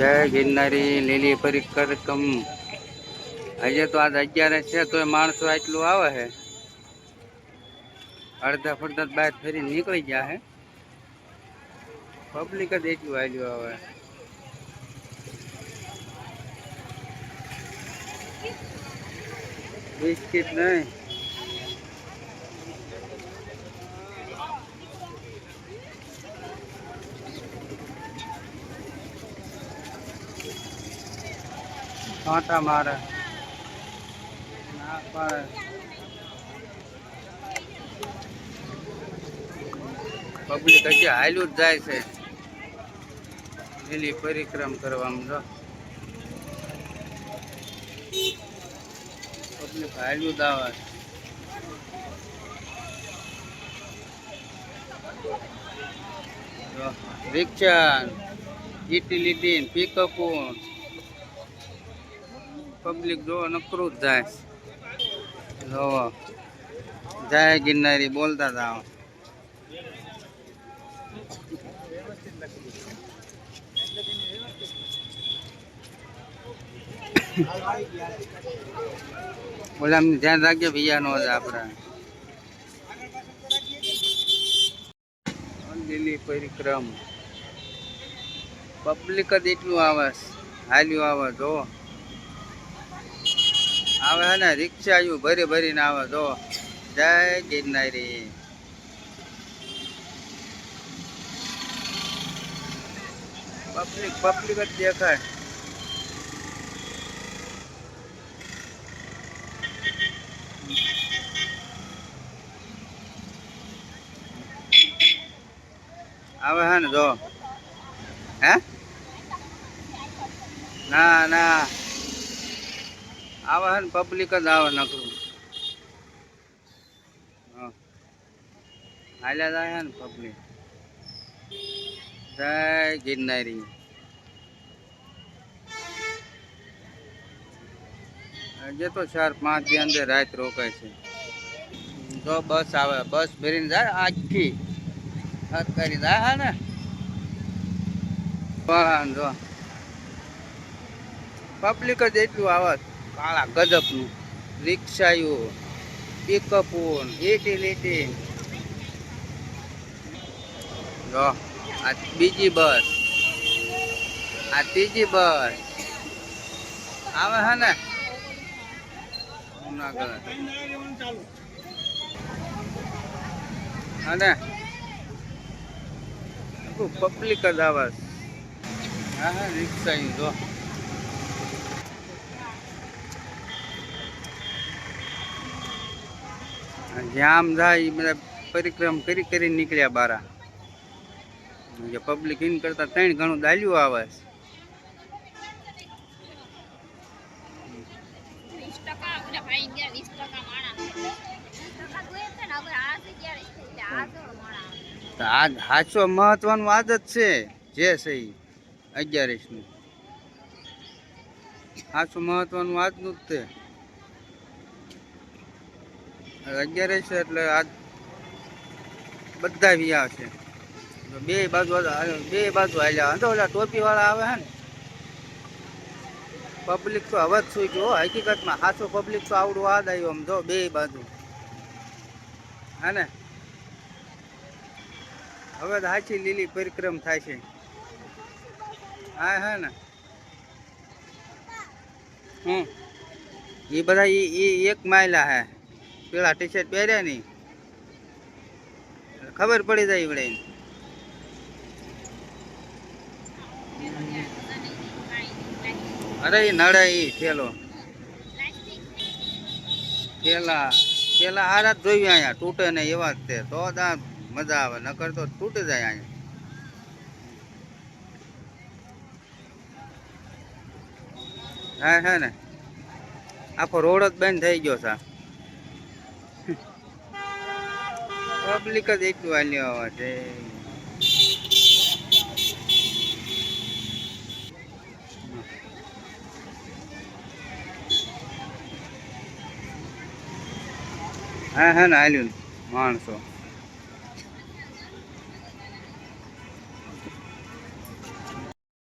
જય ગિરનારી લીલી પરિક્રમ આજે તો આજ અગિયાર છે તો માણસો આટલું આવે છે અડધા ફરતા બહાર ફરી નીકળી ગયા છે પબ્લિક જ એટલું આવ્યું આવે. બિસ્કિટ નહીં. કાંટા મારે. ના પાડે. પબ્લિક હજી હાલ્યું જ જાય છે. લીલી પરિક્રમ કરવામાં જો. પબ્લિક હાલ્યું જ આવે. રિક્ષા યુટિલિટી પિકઅપો પબ્લિક જો નકરું જ જાય. જોવો. જય ગિરનારી, બોલતા હતા બોલા ધ્યાન રાખજો ભૈયા, નો આપણે લીલી પરિક્રમ. પબ્લિક જ એટલું આવે. હાલ્યું આવે જો આવે ને રિક્ષા આવ્યું ભરી ભરીને આવે જો. જય ગિરનારી. પબ્લિક પબ્લિક જ દેખાય. આવે હે ને જો. હે? ના ના. આવે હે પબ્લિક જ આવે નકરું. હાલ્યા જાય હે ને પબ્લિક જય ગિરનારી. હજે તો ચાર પાંચ દી અંદર રાત રોકાય છે. જો બસ આવે, બસ ભરીને જાય આખી કરી જાય ને. પણ જો. પબ્લિક જ એટલું આવે કાળા ગજબનું, રિક્ષાયું પિકઅપો એટી લીટી જો, આ બીજી બસ. આ ત્રીજી બસ. આવે હે ને? જુનાગઢ. અને? પબ્લિક જ આવે? હા હા રિક્ષા જો. જ્યાં આમ જાય એ બધા પરિક્રમ કરી કરી નીકળ્યા બારા. જે પબ્લિક ઇન કરતા ત્રણ ઘણું દાલ્યું આવે હાચો મહત્વનું જ છે જે છે અગિયારીસનું. હાચું મહત્વનું આજનું જ તે. અગિયારીસ છે એટલે આજ બધા વી છે. બે બાજુ બે બાજુ હાલ્યા તો ઓલા ટોપી વાળા આવે હે ને. પબ્લિક તો હવે જ સુઈ ગયો હકીકતમાં. હાચો પબ્લિક તો આવડું આ દાયું આવ્યું આમ જો, બે બાજુ. હે ને? હવે સાચી લીલી પરિક્રમ થાય છે. હા, હે ને? હમ. એ બધા એ એક માયલા હે. પેલા ટી શર્ટ પહેર્યા નહીં ખબર પડી જાય વડે અરે એ નડે એ થેલો. થેલા થેલા હારા જ જોયું અહીંયા તૂટે ને એવા જ તે તો આ મજા આવે, નકર તો તૂટી જાય અહીંયા હા, હે ને. આખો રોડ જ બંધ થઈ ગયો છે. પબ્લિક જ એટલું હાલ્યો આવે છે. હા હા ને હાલ્યું માણસો.